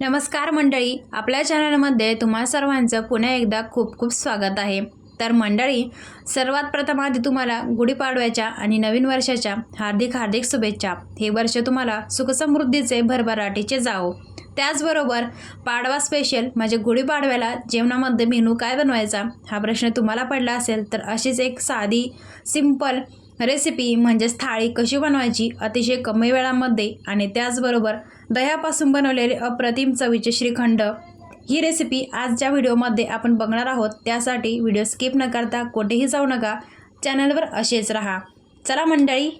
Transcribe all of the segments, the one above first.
नमस्कार मंडळी आपल्या चॅनलमध्ये तुम्हा सर्वांचं पुन्हा एकदा खूप खूप स्वागत आहे. तर मंडळी सर्वात प्रथम आधी तुम्हाला गुढीपाडव्याच्या आणि नवीन वर्षाच्या हार्दिक हार्दिक शुभेच्छा. हे वर्ष तुम्हाला सुखसमृद्धीचे भरभराटीचे जाओ त्याचबरोबर पाडवा स्पेशल म्हणजे गुढीपाडव्याला जेवणामध्ये मेनू काय बनवायचा हा प्रश्न तुम्हाला पडला असेल तर अशीच एक साधी सिंपल रेसिपी म्हणजेच थाळी कशी बनवायची? अतिशय कमी वेळामध्ये आणि त्याचबरोबर दह्यापासून बनवलेले अप्रतिम चवीचे श्रीखंड. ही रेसिपी आजच्या व्हिडिओमध्ये आपण बघणार आहोत. त्यासाठी व्हिडिओ स्किप न करता कोठेही जाऊ नका. चॅनलवर असेच राहा. चला मंडळी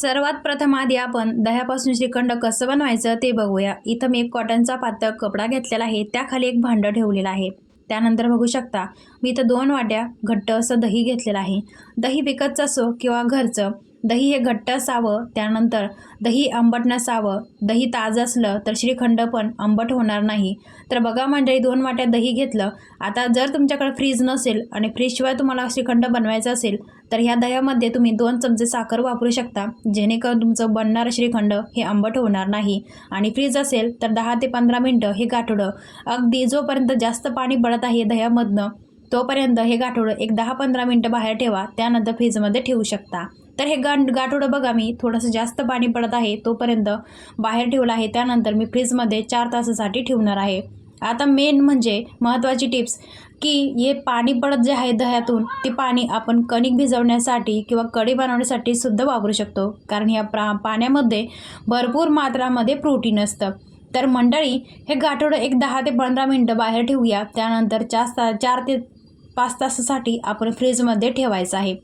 सर्वात प्रथम आधी आपण दह्यापासून श्रीखंड कसं बनवायचं ते बघूया. इथं मी एक कॉटनचा पातळ कपडा घेतलेला आहे. त्याखाली एक भांडं ठेवलेलं आहे. त्यानंतर बघू शकता मी इथं दोन वाट्या घट्ट असं दही घेतलेलं आहे. दही विकतचं असो किंवा घरचं दही हे घट्ट असावं त्यानंतर दही आंबट नसावं दही ताजं असलं तर श्रीखंड पण आंबट होणार नाही. तर बघा मंडळी दोन वाट्या दही घेतलं. आता जर तुमच्याकडे फ्रीज नसेल आणि फ्रीजशिवाय तुम्हाला श्रीखंड बनवायचं असेल तर ह्या दह्यामध्ये तुम्ही दोन चमचे साखर वापरू शकता जेणेकरून तुमचं बनणारं श्रीखंड हे आंबट होणार नाही. आणि फ्रीज असेल तर दहा ते पंधरा मिनटं हे गाठोडं. अगदी जोपर्यंत जास्त पाणी पडत आहे दह्यामधनं तोपर्यंत हे गाठोडं एक दहा पंधरा मिनटं बाहेर ठेवा. त्यानंतर फ्रीजमध्ये ठेवू शकता. तर हे गा गाठोडं बघा मी थोडंसं जास्त पाणी पडत आहे तोपर्यंत बाहेर ठेवलं आहे. त्यानंतर मी फ्रीजमध्ये चार तासासाठी ठेवणार आहे. आता मेन म्हणजे महत्त्वाची टिप्स की हे पाणी पडत जे आहे दह्यातून ते पाणी आपण कणिक भिजवण्यासाठी किंवा कढी बनवण्यासाठी सुद्धा वापरू शकतो. कारण ह्या प्रा पाण्यामध्ये भरपूर मात्रामध्ये प्रोटीन असतं. तर मंडळी हे गाठोडं एक दहा ते पंधरा मिनटं बाहेर ठेवूया. त्यानंतर चार चार ते पाच तासासाठी आपण फ्रीजमध्ये ठेवायचं आहे.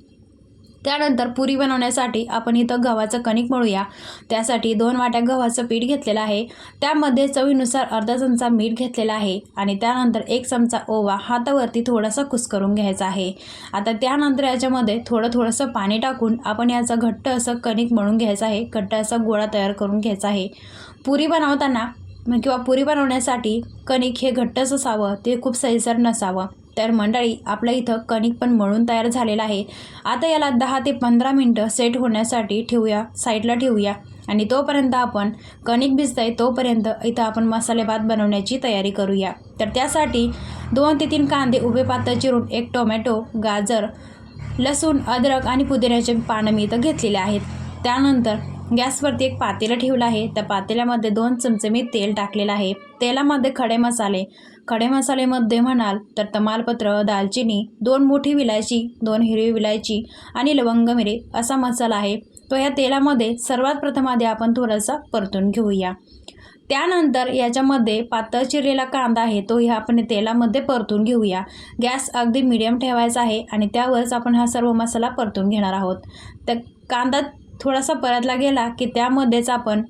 त्यानंतर पुरी बनवण्यासाठी आपण इथं गव्हाचं कणिक मळूया. त्यासाठी दोन वाट्या गव्हाचं पीठ घेतलेलं आहे. त्यामध्ये चवीनुसार अर्धा चमचा मीठ घेतलेला आहे आणि त्यानंतर एक चमचा ओवा हातावरती थोडासा कुस्करून घ्यायचा आहे. आता त्यानंतर याच्यामध्ये थोडं थोडंसं पाणी टाकून आपण याचं घट्ट असं कणिक मळून घ्यायचं आहे. घट्ट असा गोळा तयार करून घ्यायचा आहे. पुरी बनवताना किंवा पुरी बनवण्यासाठी कणिक हे घट्टच असावं ते खूप सैसर नसावं. तर मंडळी आपलं इथं कणिक पण मळून तयार झालेलं आहे. आता याला दहा ते पंधरा मिनटं सेट होण्यासाठी ठेवूया साईडला ठेवूया. आणि तोपर्यंत आपण कणिक भिजतंय तोपर्यंत इथं आपण मसाले भात बनवण्याची तयारी करूया. तर त्यासाठी दोन ते तीन कांदे उभे पातळ चिरून एक टोमॅटो गाजर लसूण अद्रक आणि पुदिन्याचे पानं मी इथं घेतलेले आहेत. त्यानंतर गॅसवरती एक पातेलं ठेवलं आहे. त्या पातेल्यामध्ये दोन चमचे मी तेल टाकलेलं आहे. तेलामध्ये खडे मसाले. खडे मसालेमध्ये म्हणाल तर तमालपत्र दालचिनी दोन मोठी विलायची दोन हिरवी विलायची आणि लवंग मिरे असा मसाला आहे. तो या तेलामध्ये सर्वात प्रथम आधी आपण थोडासा परतून घेऊया. त्यानंतर याच्यामध्ये पातळ चिरलेला कांदा आहे तो ह्या आपण तेलामध्ये परतून घेऊया. गॅस अगदी मिडियम ठेवायचा आहे आणि त्यावरच आपण हा सर्व मसाला परतून घेणार आहोत. तर कांदा थोडासा परतला गेला की त्यामध्येच आपण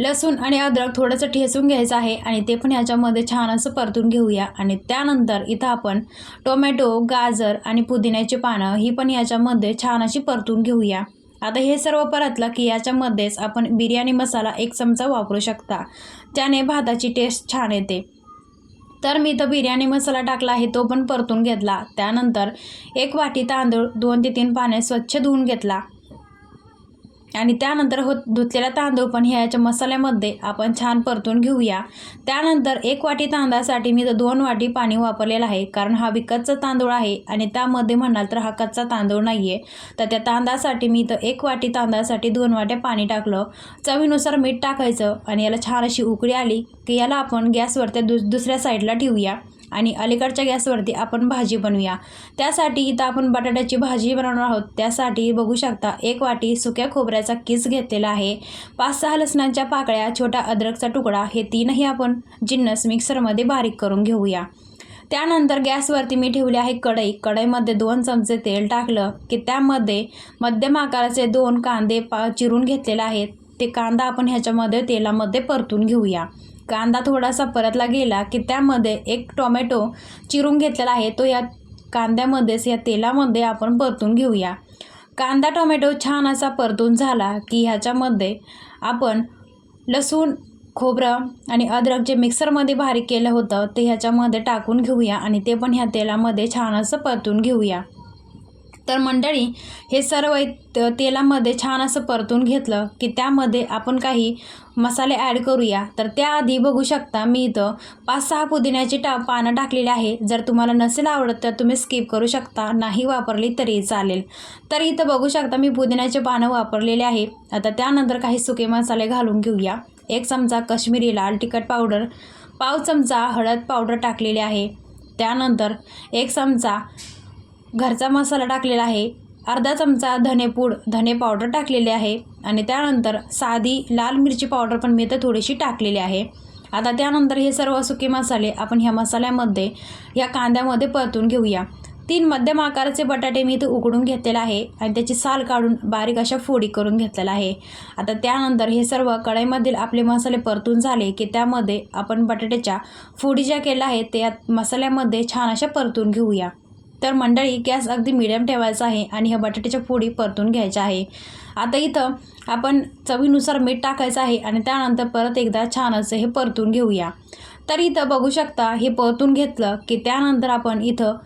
लसूण आणि अद्रक थोडंसं ठेसून घ्यायचं आहे आणि ते पण ह्याच्यामध्ये छान असं परतून घेऊया. आणि त्यानंतर इथं आपण टोमॅटो गाजर आणि पुदिन्याची पानं ही पण याच्यामध्ये छान अशी परतून घेऊया. आता हे सर्व परतलं की याच्यामध्येच आपण बिर्याणी मसाला एक चमचा वापरू शकता. त्याने भाताची टेस्ट छान येते. तर मी इथं बिर्याणी मसाला टाकला आहे तो पण परतून घेतला. त्यानंतर एक वाटी तांदूळ दोन ते तीन पाने स्वच्छ धुवून घेतला. आणि त्यानंतर हो धुतलेला तांदूळ पण ह्याच्या मसाल्यामध्ये आपण छान परतून घेऊया. त्यानंतर एक वाटी तांदळासाठी मी तर दोन वाटी पाणी वापरलेलं आहे कारण हा विकतचा तांदूळ आहे आणि त्यामध्ये म्हणाल तर हा कच्चा तांदूळ नाही आहे तर त्या तांदळासाठी मी तर एक वाटी तांदळासाठी दोन वाट्या पाणी टाकलं. चवीनुसार मीठ टाकायचं आणि याला छान अशी उकळी आली की याला आपण गॅसवर त्या दुस दुसऱ्या साईडला ठेवूया. आणि अलीकडच्या गॅसवरती आपण भाजी बनवूया. त्यासाठी इथं आपण बटाट्याची भाजी बनवणार आहोत. त्यासाठी बघू शकता एक वाटी सुक्या खोबऱ्याचा किस घेतलेला आहे. पाच सहा लसणाच्या पाकळ्या छोटा अद्रकचा तुकडा हे तीनही आपण जिन्नस मिक्सरमध्ये बारीक करून घेऊया. त्यानंतर गॅसवरती मी ठेवली आहे कढई. कढईमध्ये दोन चमचे तेल टाकलं की त्यामध्ये मध्यम आकाराचे दोन कांदे पा चिरून घेतलेले आहेत. ते कांदा आपण ह्याच्यामध्ये तेलामध्ये परतून घेऊया. कांदा थोडासा परतला गेला की त्यामध्ये एक टोमॅटो चिरून घेतलेला आहे. तो या कांद्यामध्येच या तेलामध्ये आपण परतून घेऊया. कांदा टोमॅटो छान असा परतून झाला की ह्याच्यामध्ये आपण लसूण खोबरं आणि अद्रक जे मिक्सरमध्ये बारीक केलं होतं ते ह्याच्यामध्ये टाकून घेऊया आणि ते पण ह्या तेलामध्ये छान असं परतून घेऊया. तर मंडळी हे सर्व तेलामध्ये छान असं परतून घेतलं की त्यामध्ये आपण काही मसाले ॲड करूया. तर त्याआधी बघू शकता मी इथं पाच सहा पुदिन्याची टा पानं टाकलेली आहे. जर तुम्हाला नसेल आवडत तर तुम्ही स्किप करू शकता. नाही वापरली तरी चालेल. तर इथं बघू शकता मी पुदिन्याचे पानं वापरलेले आहे. आता त्यानंतर काही सुके मसाले घालून घेऊया. एक चमचा कश्मीरी लाल तिखट पावडर पाव चमचा हळद पावडर टाकलेली आहे. त्यानंतर एक चमचा घरचा मसाला टाकलेला आहे. अर्धा चमचा धनेपूड धने पावडर टाकलेले आहे आणि त्यानंतर साधी लाल मिरची पावडर पण मी इथं थोडीशी टाकलेली आहे. आता त्यानंतर हे सर्व सुके मसाले आपण ह्या मसाल्यामध्ये या कांद्यामध्ये परतून घेऊया. तीन मध्यम आकाराचे बटाटे मी इथं उकडून घेतलेले आहे आणि त्याची साल काढून बारीक अशा फोडी करून घेतलेला आहे. आता त्यानंतर हे सर्व कढईमधील आपले मसाले परतून झाले की त्यामध्ये आपण बटाट्याच्या फोडी ज्या केल्या आहेत त्या मसाल्यामध्ये छान अशा परतून घेऊया. तर मंडळी गॅस अगदी मिडियम ठेवायचा आहे आणि ह्या बटाट्याच्या फोडी परतून घ्यायच्या आहे. आता इथं आपण चवीनुसार मीठ टाकायचं आहे आणि त्यानंतर परत एकदा छान असं हे परतून घेऊया. तर इथं बघू शकता हे परतून घेतलं की त्यानंतर आपण इथं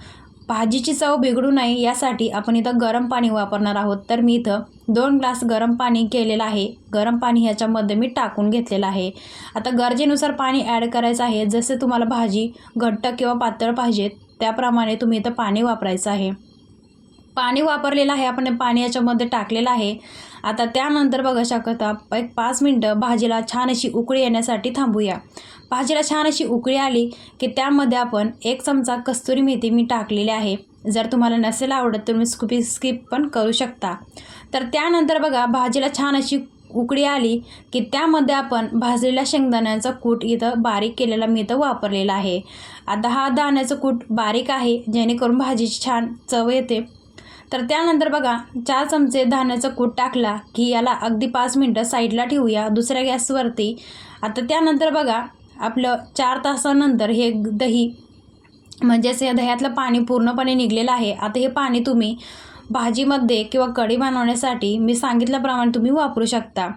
भाजीची चव बिघडू नये यासाठी आपण इथं गरम पाणी वापरणार आहोत. तर मी इथं दोन ग्लास गरम पाणी केलेलं आहे. गरम पाणी ह्याच्यामध्ये मी टाकून घेतलेलं आहे. आता गरजेनुसार पाणी ॲड करायचं आहे. जसे तुम्हाला भाजी घट्ट किंवा पातळ पाहिजेत त्याप्रमाणे तुम्ही इथं पाणी वापरायचं आहे. पाणी वापरलेलं आहे आपण पाणी याच्यामध्ये टाकलेलं आहे. आता त्यानंतर बघा शकता एक पाच मिनटं भाजीला छान अशी उकळी येण्यासाठी थांबूया. भाजीला छान अशी उकळी आली की त्यामध्ये आपण एक चमचा कस्तुरी मेथी मी टाकलेली आहे. जर तुम्हाला नसेल आवडत तुम्ही स्कुपी स्किप पण करू शकता. तर त्यानंतर बघा भाजीला छान अशी उकळी आली की त्यामध्ये आपण भाजलेल्या शेंगदाण्याचा कूट इथं बारीक केलेला मी इथं वापरलेला आहे. आता हा दाण्याचं कूट बारीक आहे जेणेकरून भाजीची छान चव येते. तर त्यानंतर बघा चार चमचे धान्याचा कूट टाकला की याला अगदी पाच मिनटं साईडला ठेवूया दुसऱ्या गॅसवरती. आता त्यानंतर बघा आपलं चार तासानंतर हे दही म्हणजेच या दह्यातलं पाणी पूर्णपणे निघलेलं आहे. आता हे पाणी तुम्ही भाजीमध्ये किंवा कढी बनवण्यासाठी मी सांगितल्याप्रमाणे तुम्ही वापरू शकता.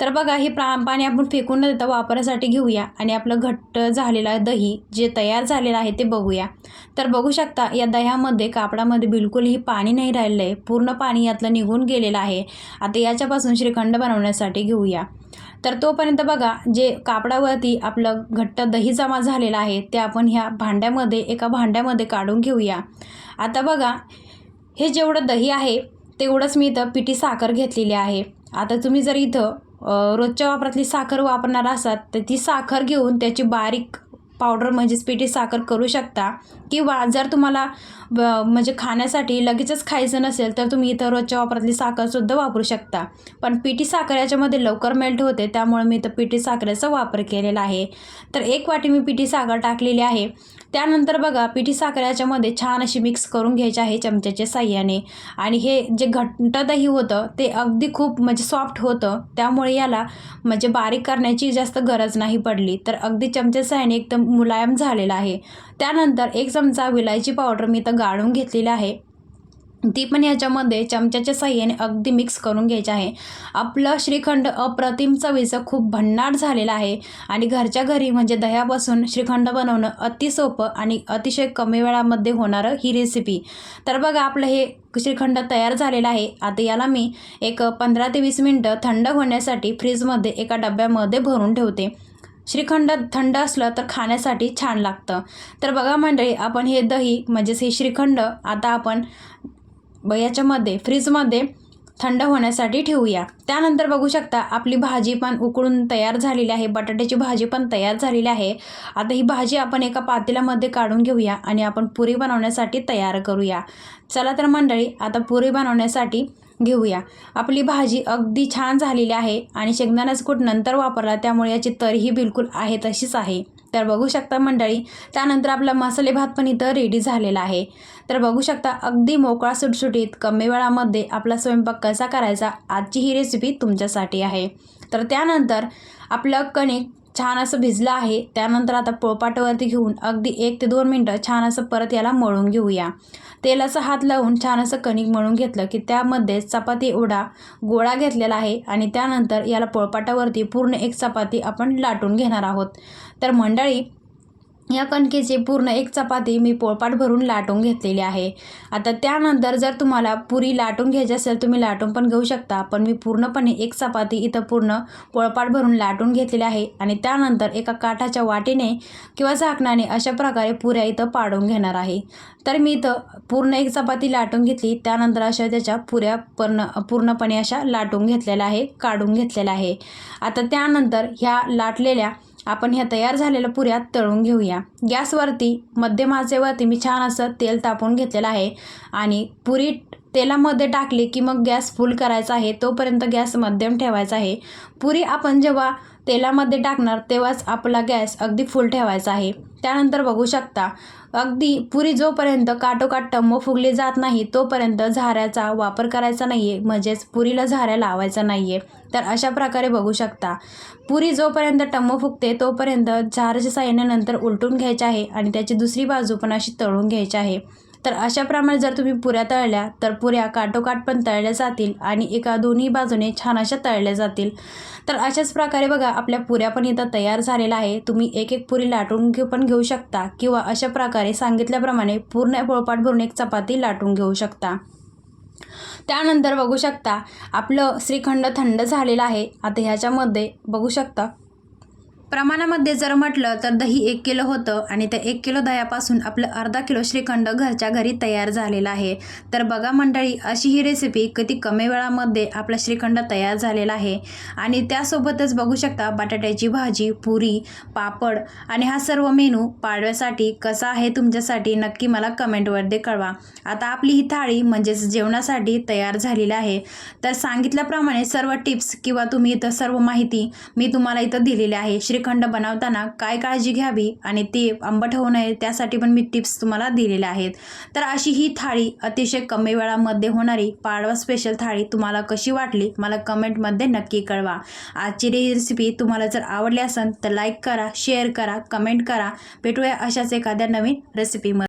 तर बघा हे प्रा पाणी आपण फेकून न देता वापरासाठी घेऊया आणि आपलं घट्ट झालेलं दही जे तयार झालेलं आहे ते बघूया. तर बघू शकता या दह्यामध्ये कापडामध्ये बिलकुलही पाणी नाही राहिलं आहे. पूर्ण पाणी यातलं निघून गेलेलं आहे. आता याच्यापासून श्रीखंड बनवण्यासाठी घेऊया. तर तोपर्यंत बघा जे कापडावरती आपलं घट्ट दही जमा झालेलं आहे ते आपण ह्या भांड्यामध्ये एका भांड्यामध्ये काढून घेऊया. आता बघा हे जेवढं दही आहे तेवढंच मी इथं पिठी साखर घेतलेली आहे. आता तुम्ही जर इथं रोजच्या वापरातली साखर वापरणार असाल तर ती साखर घेऊन त्याची बारीक पावडर म्हणजेच पिठी साखर करू शकता. किंवा जर तुम्हाला म्हणजे खाण्यासाठी लगेचच खायचं नसेल तर तुम्ही इथं रोजच्या वापरातली साखरसुद्धा वापरू शकता. पण पिठी साखर याच्यामध्ये लवकर मेल्ट होते त्यामुळे मी इथं पिठी साखरेचा वापर केलेला आहे. तर एक वाटी मी पिठी साखर टाकलेली आहे. त्यानंतर बघा पिठी साखर याच्यामध्ये छान अशी मिक्स करून घ्यायची आहे चमच्याच्या साह्याने. आणि हे जे घट्ट दही होतं ते अगदी खूप म्हणजे सॉफ्ट होतं. त्यामुळे याला म्हणजे बारीक करण्याची जास्त गरज नाही पडली. तर अगदी चमच्या साह्याने एकदम मुलायम झालेला आहे. त्यानंतर एक चमचा विलायची पावडर मी इथं गाळून घेतलेली आहे. ती पण याच्यामध्ये चमच्याच्या साह्याने अगदी मिक्स करून घ्यायची आहे. आपलं श्रीखंड अप्रतिम चवीचं खूप भन्नाट झालेलं आहे. आणि घरच्या घरी म्हणजे दह्यापासून श्रीखंड बनवणं अति सोपं आणि अतिशय कमी वेळामध्ये होणारं ही रेसिपी तर बघा आपलं हे श्रीखंड तयार झालेलं आहे. आता याला मी एक पंधरा ते वीस मिनटं थंड होण्यासाठी फ्रीजमध्ये एका डब्यामध्ये भरून ठेवते. श्रीखंड थंड असलं तर खाण्यासाठी छान लागतं. तर बघा मंडळी आपण हे दही म्हणजेच हे श्रीखंड आता आपण याच्यामध्ये फ्रीजमध्ये थंड होण्यासाठी ठेवूया. त्यानंतर बघू शकता आपली भाजी पण उकळून तयार झालेली आहे. बटाट्याची भाजी पण तयार झालेली आहे. आता ही भाजी आपण एका पातेल्यामध्ये काढून घेऊया आणि आपण पुरी बनवण्यासाठी तयार करूया. चला तर मंडळी आता पुरी बनवण्यासाठी घेऊया. आपली भाजी अगदी छान झालेली आहे आणि शेंगदाणाच कूट नंतर वापरला त्यामुळे याची तरीही बिलकुल आहे तशीच आहे. तर बघू शकता मंडळी त्यानंतर आपला मसाले भात पण इथं रेडी झालेला आहे. तर बघू शकता अगदी मोकळा सुटसुटीत कमी वेळामध्ये आपला स्वयंपाक कसा करायचा आजची ही रेसिपी तुमच्यासाठी आहे. तर त्यानंतर आपलं कणिक छान असं भिजलं आहे. त्यानंतर आता पोळपाटावरती घेऊन अगदी एक ते दोन मिनटं छान असं परत याला मळून घेऊया. तेलाचा हात लावून छान असं कणिक मळून घेतलं की त्यामध्ये चपाती एवढा गोळा घेतलेला आहे आणि त्यानंतर याला पोळपाटावरती पूर्ण एक चपाती आपण लाटून घेणार आहोत. तर मंडळी या कणकेची पूर्ण एक चपाती मी पोळपाट भरून लाटून घेतलेली आहे. आता त्यानंतर जर तुम्हाला पुरी लाटून घ्यायची असेल तुम्ही लाटून पण घेऊ शकता पण मी पूर्णपणे एक चपाती इथं पूर्ण पोळपाट भरून लाटून घेतलेली आहे आणि त्यानंतर एका काठाच्या वाटीने किंवा झाकणाने अशा प्रकारे पुऱ्या इथं पाडून घेणार आहे. तर मी इथं पूर्ण एक चपाती लाटून घेतली त्यानंतर अशा त्याच्या पुऱ्या पूर्ण पूर्णपणे अशा लाटून घेतलेल्या आहे काढून घेतलेल्या आहे. आता त्यानंतर ह्या लाटलेल्या आपण ह्या तयार झालेल्या पुऱ्या तळून घेऊया. गॅसवरती मध्यम आचेवरती मी छान असं तेल तापवून घेतलेलं आहे आणि पुरी तेलामध्ये टाकली की मग गॅस फुल करायचा आहे तोपर्यंत गॅस मध्यम ठेवायचा आहे. पुरी आपण जेव्हा तेलामध्ये टाकणार तेव्हाच आपला गॅस अगदी फुल ठेवायचा आहे. त्यानंतर बघू शकता अगदी पुरी जोपर्यंत काटोकाट टम्म फुगली जात नाही तोपर्यंत झाऱ्याचा वापर करायचा नाही आहे म्हणजेच पुरीला झाऱ्या लावायचा नाही आहे तर अशा प्रकारे बघू शकता पुरी जोपर्यंत टम्म फुगते तोपर्यंत झाराच्या साह्याने नंतर उलटून घ्यायचे आहे आणि त्याची दुसरी बाजू पण अशी तळून घ्यायची आहे. तर अशाप्रमाणे जर तुम्ही पुऱ्या तळल्या तर पुऱ्या काटोकाट पण तळल्या जातील आणि एका दोन्ही बाजूने छान अशा तळल्या जातील. तर अशाच प्रकारे बघा आपल्या पुऱ्या पण इथं तयार झालेल्या आहे तुम्ही एक एक पुरी लाटून घेऊ पण घेऊ शकता किंवा अशा प्रकारे सांगितल्याप्रमाणे पूर्ण पोळपाट भरून एक चपाती लाटून घेऊ शकता. त्यानंतर बघू शकता आपलं श्रीखंड थंड झालेलं आहे. आता ह्याच्यामध्ये बघू शकता प्रमाणामध्ये जर म्हटलं तर दही एक किलो होतं आणि त्या एक किलो दह्यापासून आपलं अर्धा किलो श्रीखंड घरच्या घरी तयार झालेला आहे. तर बघा मंडळी अशी ही रेसिपी किती कमी वेळामध्ये आपला श्रीखंड तयार झालेला आहे. आणि त्यासोबतच बघू शकता बटाट्याची भाजी पुरी पापड आणि हा सर्व मेनू पाडव्यासाठी कसा आहे तुमच्यासाठी नक्की मला कमेंटवरती कळवा. आता आपली ही थाळी म्हणजेच जेवणासाठी तयार झालेली आहे. तर सांगितल्याप्रमाणे सर्व टिप्स किंवा तुम्ही इथं सर्व माहिती मी तुम्हाला इथं दिलेली आहे. श्रीखंड बनवताना काय काळजी घ्यावी आणि ते आंबट होऊ नये त्यासाठी पण मी टिप्स तुम्हाला दिलेल्या आहेत. तर अशी ही थाळी अतिशय कमी वेळामध्ये होणारी पाडवा स्पेशल थाळी तुम्हाला कशी वाटली मला कमेंटमध्ये नक्की कळवा. आजची रेसिपी तुम्हाला जर आवडली असेल तर लाईक करा शेअर करा कमेंट करा. भेटूया अशाच एखाद्या नवीन रेसिपीमध्ये